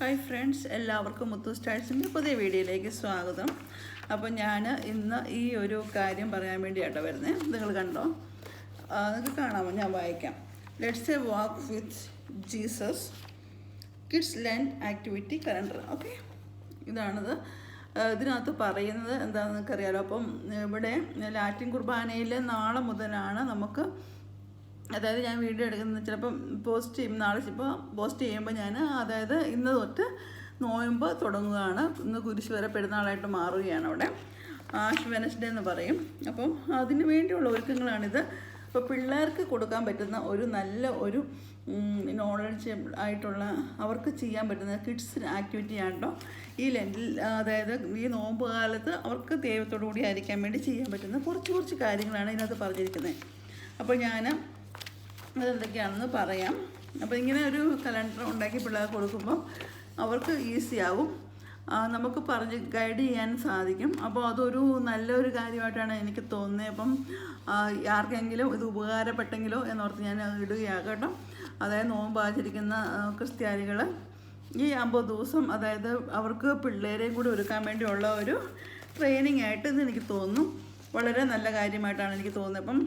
Hi friends എല്ലാവർക്കും മുത്തു സ്റ്റാഴ്സിന്റെ പുതിയ വീഡിയോയിലേക്ക് സ്വാഗതം. അപ്പോൾ ഞാൻ ഇന്ന് ഈ ഒരു കാര്യം പറയാൻ വേണ്ടിയാട്ടോ വരുന്നത് നിങ്ങൾ കണ്ടോ? നിങ്ങൾക്ക് കാണാമോ? ഞാൻ വായിക്കാം. Let's a walk with Jesus kids learn activity calendar okay ഇതാണിത്. ഇതിനകത്ത് പറയുന്നത് എന്താണെന്ന് നിങ്ങൾക്കറിയാലോ. അപ്പം ഇവിടെ ലാറ്റിൻ കുർബാനയിൽ നാളെ മുതലാണ് നമുക്ക് അതായത് ഞാൻ വീഡിയോ എടുക്കുന്നത് ചിലപ്പം പോസ്റ്റ് ചെയ്യും നാളെ ഇപ്പോൾ പോസ്റ്റ് ചെയ്യുമ്പോൾ ഞാൻ അതായത് ഇന്ന് തൊട്ട് നോയമ്പ് തുടങ്ങുകയാണ്. ഇന്ന് കുരിശ് വരെ പെരുന്നാളായിട്ട് മാറുകയാണ് അവിടെ. ആഷ് വെനസ്ഡേ എന്ന് പറയും. അപ്പം അതിന് വേണ്ടിയുള്ള ഒരുക്കങ്ങളാണിത്. അപ്പോൾ പിള്ളേർക്ക് കൊടുക്കാൻ പറ്റുന്ന ഒരു നല്ല ഒരു നോളജ് ആയിട്ടുള്ള അവർക്ക് ചെയ്യാൻ പറ്റുന്ന കിഡ്സ് ആക്ടിവിറ്റി ആണോ ഈ ലെൻഡിൽ അതായത് ഈ നോമ്പ് കാലത്ത് അവർക്ക് ദൈവത്തോടു കൂടി ആയിരിക്കാൻ വേണ്ടി ചെയ്യാൻ പറ്റുന്ന കുറച്ച് കുറച്ച് കാര്യങ്ങളാണ് ഇതിനകത്ത് പറഞ്ഞിരിക്കുന്നത്. അപ്പോൾ ഞാൻ അതെന്തൊക്കെയാണെന്ന് പറയാം. അപ്പോൾ ഇങ്ങനെ ഒരു കലണ്ടർ ഉണ്ടാക്കി പിള്ളേർക്ക് കൊടുക്കുമ്പോൾ അവർക്ക് ഈസി ആവും ആ, നമുക്ക് പറഞ്ഞ് ഗൈഡ് ചെയ്യാൻ സാധിക്കും. അപ്പോൾ അതൊരു നല്ലൊരു കാര്യമായിട്ടാണ് എനിക്ക് തോന്നുന്നത് അപ്പം ആർക്കെങ്കിലും ഇത് ഉപകാരപ്പെട്ടെങ്കിലോ എന്നോർത്ത് ഞാൻ ഇടുകയാകട്ടോ അതായത് നോമ്പ് ആചരിക്കുന്ന ക്രിസ്ത്യാനികൾ ഈ അമ്പത് ദിവസം അതായത് അവർക്ക് പിള്ളേരെയും കൂടി ഒരുക്കാൻ വേണ്ടിയുള്ള ഒരു ട്രെയിനിങ് ആയിട്ട് ഇത് എനിക്ക് തോന്നുന്നു. വളരെ നല്ല കാര്യമായിട്ടാണ് എനിക്ക് തോന്നുന്നത്. അപ്പം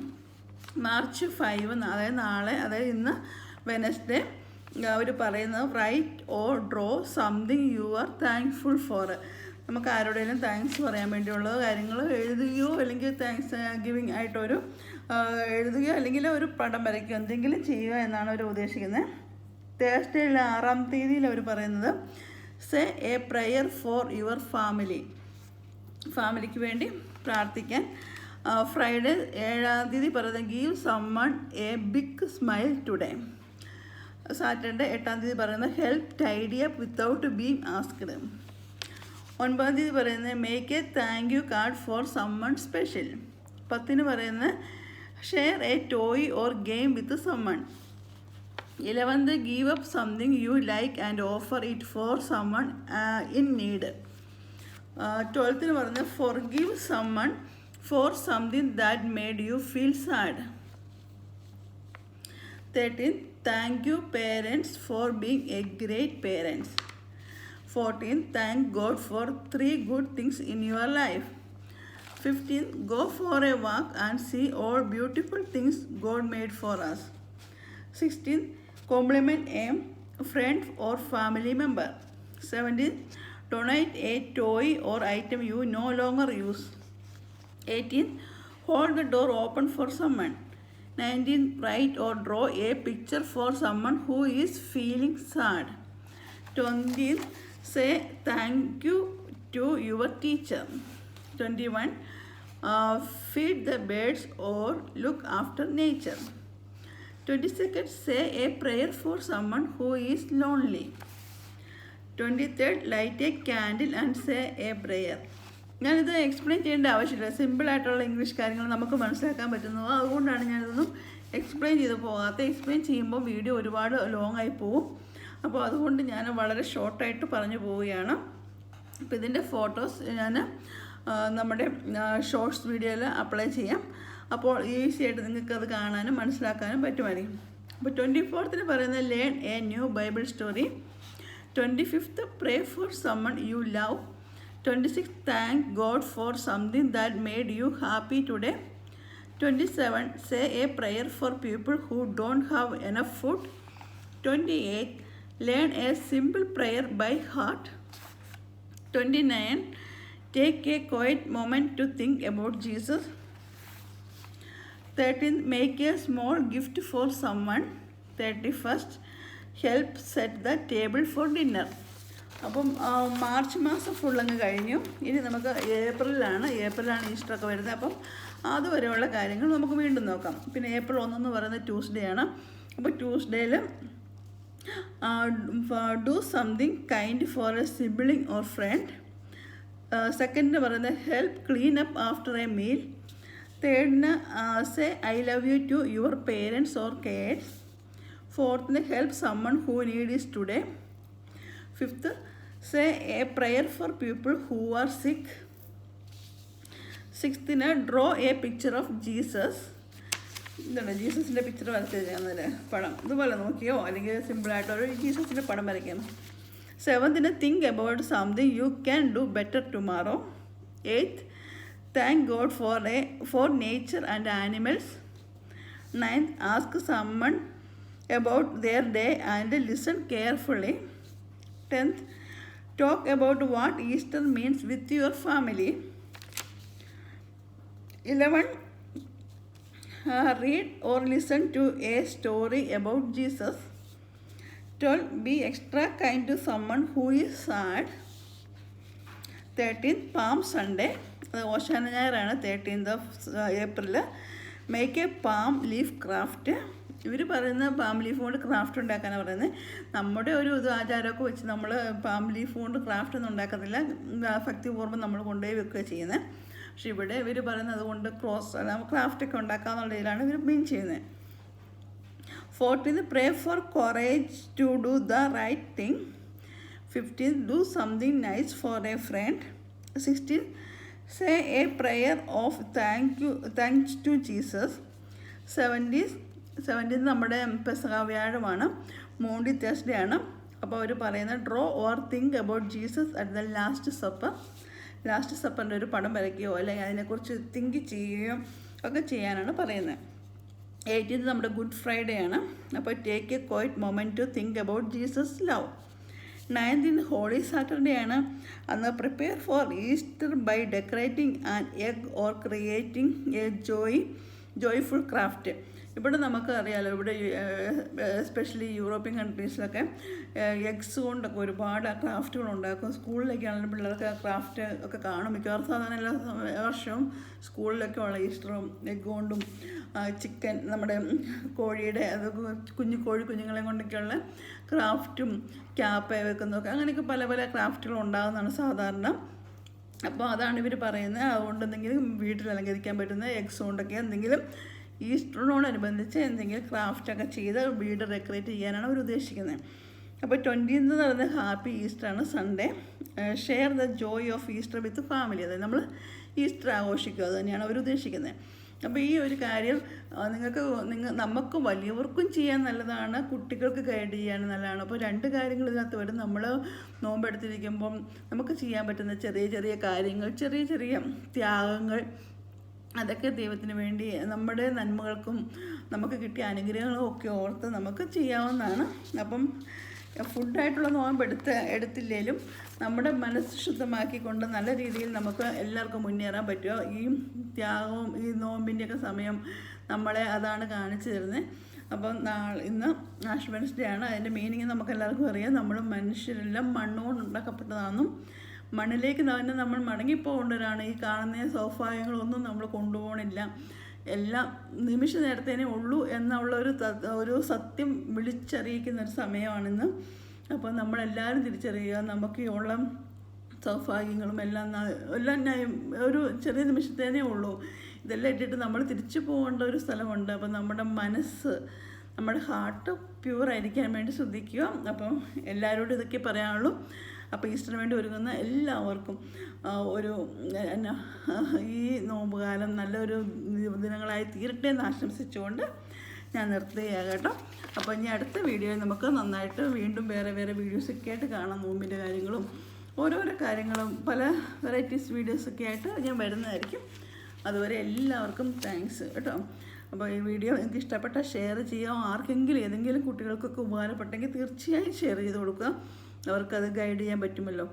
മാർച്ച് ഫൈവ് അതായത് നാളെ അതായത് ഇന്ന് വെനസ്ഡേ അവർ പറയുന്നത് write or draw something you are thankful for നമുക്ക് ആരോടെങ്കിലും താങ്ക്സ് പറയാൻ വേണ്ടിയുള്ള കാര്യങ്ങൾ എഴുതുകയോ അല്ലെങ്കിൽ താങ്ക്സ് ഗിവിങ് ആയിട്ടൊരു എഴുതുകയോ അല്ലെങ്കിൽ ഒരു പടം വരയ്ക്കുകയോ എന്തെങ്കിലും ചെയ്യുക എന്നാണ് അവർ ഉദ്ദേശിക്കുന്നത്. തേഴ്സ്ഡേയിലെ ആറാം തീയതിയിൽ അവർ പറയുന്നത് say a prayer for your family ഫാമിലിക്ക് വേണ്ടി പ്രാർത്ഥിക്കാൻ ഫ്രൈഡേ ഏഴാം തീയതി പറയുന്നത് give someone a big smile today Saturday എട്ടാം തീയതി പറയുന്നത് help tidy up without being asked ഒൻപതാം തീയതി പറയുന്നത് make a thank you card for someone special പത്തിന് പറയുന്നത് share a toy or game with someone eleventh give up something you like and offer it for someone in need ട്വൽത്തിന് പറഞ്ഞ് forgive someone for something that made you feel sad. 13. Thank you parents for being a great parents. 14. Thank God for three good things in your life. 15. Go for a walk and see all beautiful things God made for us. 16. Compliment a friend or family member. 17. Donate a toy or item you no longer use. 18. Hold the door open for someone. 19. Write or draw a picture for someone who is feeling sad. 20. Say thank you to your teacher. 21. Uh, feed the birds or look after nature. 22nd, say a prayer for someone who is lonely. 23rd, light a candle and say a prayer. ഞാനിത് explain ചെയ്യേണ്ട ആവശ്യമില്ല. സിമ്പിളായിട്ടുള്ള English കാര്യങ്ങൾ നമുക്ക് മനസ്സിലാക്കാൻ പറ്റുന്നു. അതുകൊണ്ടാണ് ഞാനിതൊന്നും explain ചെയ്ത് പോകാത്ത എക്സ്പ്ലെയിൻ ചെയ്യുമ്പോൾ വീഡിയോ ഒരുപാട് ലോങ് ആയി പോവും. അപ്പോൾ അതുകൊണ്ട് ഞാൻ വളരെ ഷോർട്ടായിട്ട് പറഞ്ഞു പോവുകയാണ്. അപ്പോൾ ഇതിന്റെ ഫോട്ടോസ് ഞാൻ നമ്മുടെ ഷോർട്സ് വീഡിയോയിൽ അപ്ലൈ ചെയ്യാം. അപ്പോൾ ഈസി ആയിട്ട് നിങ്ങൾക്ക് അത് കാണാനും മനസ്സിലാക്കാനും പറ്റുമായിരിക്കും. അപ്പോൾ ട്വന്റി ഫോർത്തിന് പറയുന്നത് learn a new Bible story twenty fifth pray for someone you love 26 thank god for something that made you happy today. 27 say a prayer for people who don't have enough food. 28 learn a simple prayer by heart. 29 take a quiet moment to think about jesus. 13 make a small gift for someone. 31st help set the table for dinner. അപ്പം March മാസം ഫുള്ളങ്ങ് കഴിഞ്ഞു. ഇനി നമുക്ക് ഏപ്രിലാണ് ഏപ്രിലാണ് ഈസ്റ്ററൊക്കെ വരുന്നത്. അപ്പം അതുവരെയുള്ള കാര്യങ്ങൾ നമുക്ക് വീണ്ടും നോക്കാം. പിന്നെ ഏപ്രിൽ ഒന്നെന്ന് പറയുന്നത് ട്യൂസ്ഡേ ആണ് അപ്പോൾ ട്യൂസ്ഡേയിൽ do something kind for a sibling or friend. സെക്കൻഡിന് പറയുന്നത് help clean up after a meal. തേർഡിന് say I love you to your parents or carers ഫോർത്തിന് help someone who need is today. Fifth say a prayer for people who are sick സിക്സ്തിന് draw a picture of Jesus ഇതുണ്ട് ജീസസിന്റെ picture വരച്ച് തരുന്നതിൽ പടം. ഇതുപോലെ നോക്കിയോ? അല്ലെങ്കിൽ സിമ്പിളായിട്ട് ജീസസിന്റെ പടം വരയ്ക്കണം സെവൻത്തിന് think about something you can do better tomorrow eighth thank God for a for nature and animals ninth ask someone about their day and listen carefully 10th, about what Easter means with your family. 11, uh, read or listen to a story about Jesus. 12, be extra kind to someone who is sad. 13th, Palm Sunday. അത് ഓശാന ഞായറാണ് thirteenth of April make a palm leaf craft ഇവർ പറയുന്ന palm leaf കൊണ്ട് craft ഉണ്ടാക്കാനാണ് പറയുന്നത് നമ്മുടെ ഒരു ഇത് ആചാരമൊക്കെ വെച്ച് നമ്മൾ പാം ലീഫ് കൊണ്ട് ക്രാഫ്റ്റ് ഒന്നും ഉണ്ടാക്കത്തില്ല. ഭക്തിപൂർവം നമ്മൾ കൊണ്ടുപോയി വെക്കുക ചെയ്യുന്നത് പക്ഷെ ഇവിടെ ഇവർ പറയുന്നത് അതുകൊണ്ട് ക്രോസ് അല്ല ക്രാഫ്റ്റൊക്കെ ഉണ്ടാക്കാന്നുള്ള ഇതിലാണ് ഇവർ മീൻ ചെയ്യുന്നത് fourteen pray for courage to do the right thing fifteen do something nice for a friend sixteen say a prayer of thank you thanks to Jesus seventies seventeen നമ്മുടെ പെസഹ വ്യാഴമാണ് മോണ്ടി തേഴ്സ്ഡേ ആണ് അപ്പോൾ അവർ പറയുന്നത് draw or think about Jesus at the last supper last സപ്പറിന്റെ ഒരു പടം വരയ്ക്കുകയോ അല്ലെങ്കിൽ അതിനെക്കുറിച്ച് തിങ്ക് ചെയ്യുകയോ ഒക്കെ ചെയ്യാനാണ് പറയുന്നത്. എയ്റ്റീൻത് നമ്മുടെ ഗുഡ് ഫ്രൈഡേ ആണ്. അപ്പോൾ take a quiet moment to think about Jesus love nineteen Holy Saturday ആണ്. അന്ന് prepare for Easter by decorating and egg or creating a joy joyful craft ഇവിടെ നമുക്ക് അറിയാലോ ഇവിടെ എസ്പെഷ്യലി യൂറോപ്യൻ കൺട്രീസിലൊക്കെ എഗ്സ് കൊണ്ടൊക്കെ ഒരുപാട് ക്രാഫ്റ്റുകൾ ഉണ്ടാക്കും. സ്കൂളിലേക്കാണെങ്കിലും പിള്ളേർക്ക് ആ ക്രാഫ്റ്റ് ഒക്കെ കാണും. മിക്കവാറും സാധാരണ എല്ലാ വർഷവും സ്കൂളിലൊക്കെ ഉള്ള ഈസ്റ്ററും എഗ് കൊണ്ടും ചിക്കൻ നമ്മുടെ കോഴിയുടെ അത് കുഞ്ഞു കോഴി കുഞ്ഞുങ്ങളെ കൊണ്ടൊക്കെയുള്ള ക്രാഫ്റ്റും ക്യാപ്പ് വെക്കുന്നതൊക്കെ അങ്ങനെയൊക്കെ പല പല ക്രാഫ്റ്റുകൾ ഉണ്ടാകുന്നതാണ് സാധാരണ. അപ്പോൾ അതാണ് ഇവർ പറയുന്നത്. അതുകൊണ്ട് എന്തെങ്കിലും വീട്ടിൽ അലങ്കരിക്കാൻ പറ്റുന്ന എഗ്സ് കൊണ്ടൊക്കെ എന്തെങ്കിലും ഈസ്റ്ററിനോടനുബന്ധിച്ച് എന്തെങ്കിലും ക്രാഫ്റ്റൊക്കെ ചെയ്ത് വീട് ഡെക്കറേറ്റ് ചെയ്യാനാണ് അവർ ഉദ്ദേശിക്കുന്നത്. അപ്പോൾ ട്വന്റീന്ന് പറയുന്നത് ഹാപ്പി ഈസ്റ്റർ ആണ് Sunday share the joy of Easter with family അതായത് നമ്മൾ ഈസ്റ്റർ ആഘോഷിക്കുക അത് തന്നെയാണ് അവർ ഉദ്ദേശിക്കുന്നത്. അപ്പോൾ ഈ ഒരു കാര്യം നിങ്ങൾക്ക് നിങ്ങൾ നമുക്ക് വലിയവർക്കും ചെയ്യാൻ നല്ലതാണ് കുട്ടികൾക്ക് ഗൈഡ് ചെയ്യാൻ നല്ലതാണ്. അപ്പോൾ രണ്ട് കാര്യങ്ങൾ ഇതിനകത്ത് വരും. നമ്മൾ നോമ്പെടുത്തിരിക്കുമ്പം നമുക്ക് ചെയ്യാൻ പറ്റുന്ന ചെറിയ ചെറിയ കാര്യങ്ങൾ ചെറിയ ചെറിയ ത്യാഗങ്ങൾ അതൊക്കെ ദൈവത്തിന് വേണ്ടി നമ്മുടെ നന്മകൾക്കും നമുക്ക് കിട്ടിയ അനുഗ്രഹങ്ങളും ഒക്കെ ഓർത്ത് നമുക്ക് ചെയ്യാവുന്നതാണ്. അപ്പം ഫുഡായിട്ടുള്ള നോമ്പ് എടുത്ത് എടുത്തില്ലേലും നമ്മുടെ മനസ്സ് ശുദ്ധമാക്കിക്കൊണ്ട് നല്ല രീതിയിൽ നമുക്ക് എല്ലാവർക്കും മുന്നേറാൻ പറ്റുമോ? ഈ ത്യാഗവും ഈ നോമ്പിന്റെയൊക്കെ സമയം നമ്മളെ അതാണ് കാണിച്ചു തരുന്നത് അപ്പം നാളെ ഇന്ന് ആഷ് വെൻസ്ഡേ ആണ്. അതിന്റെ മീനിങ് നമുക്ക് എല്ലാവർക്കും അറിയാം. നമ്മൾ മനുഷ്യരെല്ലാം മണ്ണുകൊണ്ട് ഉണ്ടാക്കപ്പെട്ടതാണെന്നും മണ്ണിലേക്ക് തന്നെ നമ്മൾ മടങ്ങിപ്പോകേണ്ടവരാണ്. ഈ കാണുന്ന സ്വാഭാവികങ്ങളൊന്നും നമ്മൾ കൊണ്ടുപോകണില്ല. എല്ലാം നിമിഷ നേരത്തേനേ ഉള്ളൂ എന്നുള്ള ഒരു ഒരു സത്യം വിളിച്ചറിയിക്കുന്ന ഒരു സമയമാണിന്ന്. അപ്പോൾ നമ്മളെല്ലാവരും തിരിച്ചറിയുക നമുക്ക് ഉള്ള സൗഭാഗ്യങ്ങളും എല്ലാം എല്ലാം ഒരു ചെറിയ നിമിഷത്തേനേ ഉള്ളൂ. ഇതെല്ലാം ഇട്ടിട്ട് നമ്മൾ തിരിച്ചു പോകേണ്ട ഒരു സ്ഥലമുണ്ട്. അപ്പം നമ്മുടെ മനസ്സ് നമ്മുടെ ഹാർട്ട് പ്യൂറായിരിക്കാൻ വേണ്ടി ശ്രദ്ധിക്കുക. അപ്പം എല്ലാവരോടും ഇതൊക്കെ പറയാനുള്ളൂ. അപ്പോൾ ഈസ്റ്ററിന് വേണ്ടി ഒരുങ്ങുന്ന എല്ലാവർക്കും ഒരു എന്നാ ഈ നോമ്പുകാലം നല്ലൊരു ദിനങ്ങളായി തീരട്ടെ എന്ന് ആശംസിച്ചുകൊണ്ട് ഞാൻ നിർത്തുകയാണ് കേട്ടോ. അപ്പോൾ ഇനി അടുത്ത വീഡിയോയിൽ നമുക്ക് നന്നായിട്ട് വീണ്ടും വേറെ വേറെ വീഡിയോസൊക്കെ ആയിട്ട് കാണാം നോമ്പിന്റെ കാര്യങ്ങളും ഓരോരോ കാര്യങ്ങളും പല വെറൈറ്റീസ് വീഡിയോസൊക്കെ ആയിട്ട് ഞാൻ വരുന്നതായിരിക്കും. അതുവരെ എല്ലാവർക്കും താങ്ക്സ് കേട്ടോ. അപ്പോൾ ഈ വീഡിയോ നിങ്ങൾക്ക് ഇഷ്ടപ്പെട്ട ഷെയർ ചെയ്യാം ആർക്കെങ്കിലും ഏതെങ്കിലും കുട്ടികൾക്കൊക്കെ ഉപകാരപ്പെട്ടെങ്കിൽ തീർച്ചയായും ഷെയർ ചെയ്ത് കൊടുക്കുക. അവർക്കത് ഗൈഡ് ചെയ്യാൻ പറ്റുമല്ലോ.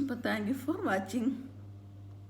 അപ്പോൾ താങ്ക് യു ഫോർ വാച്ചിങ്